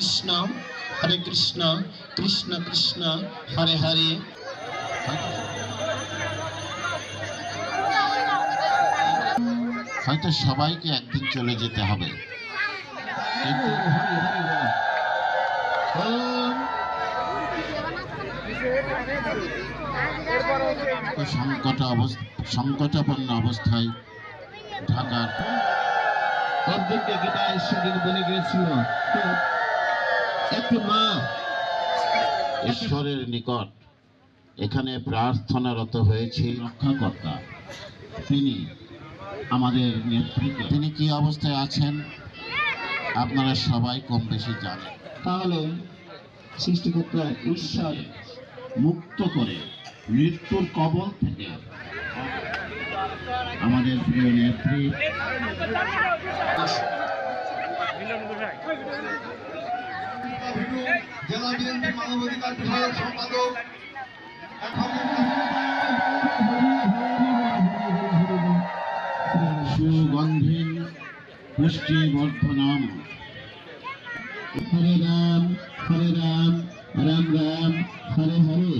কৃষ্ণ, হরে কৃষ্ণ কৃষ্ণ কৃষ্ণ, হরে হরে। হয়তো সবাইকে একদিন চলে যেতে হবে। কিন্তু সংকট অবস্থা সংকটাপন্ন অবস্থায় ঢাকার অর্ধেকটা গীতায় সেদিন বলে গিয়েছিল। একটি মা ঈশ্বরের নিকট এখানে প্রার্থনারত হয়েছে। রক্ষাকর্তা তিনি আমাদের নেতৃত্ব। তিনি কি অবস্থায় আছেন? আপনারা সবাই কম বেশি জানেন। তাহলে সৃষ্টিকর্তা ঈশ্বর মুক্ত করে মৃত্যুর কবল থেকে আমাদের প্রিয় নেত্রী জেলা বিএনপি মানবাধিকার বিষয়ক সম্পাদক সুগন্ধীন পুষ্টি বর্ধনম হরে রাম হরে রাম রাম রাম, হরে হরে।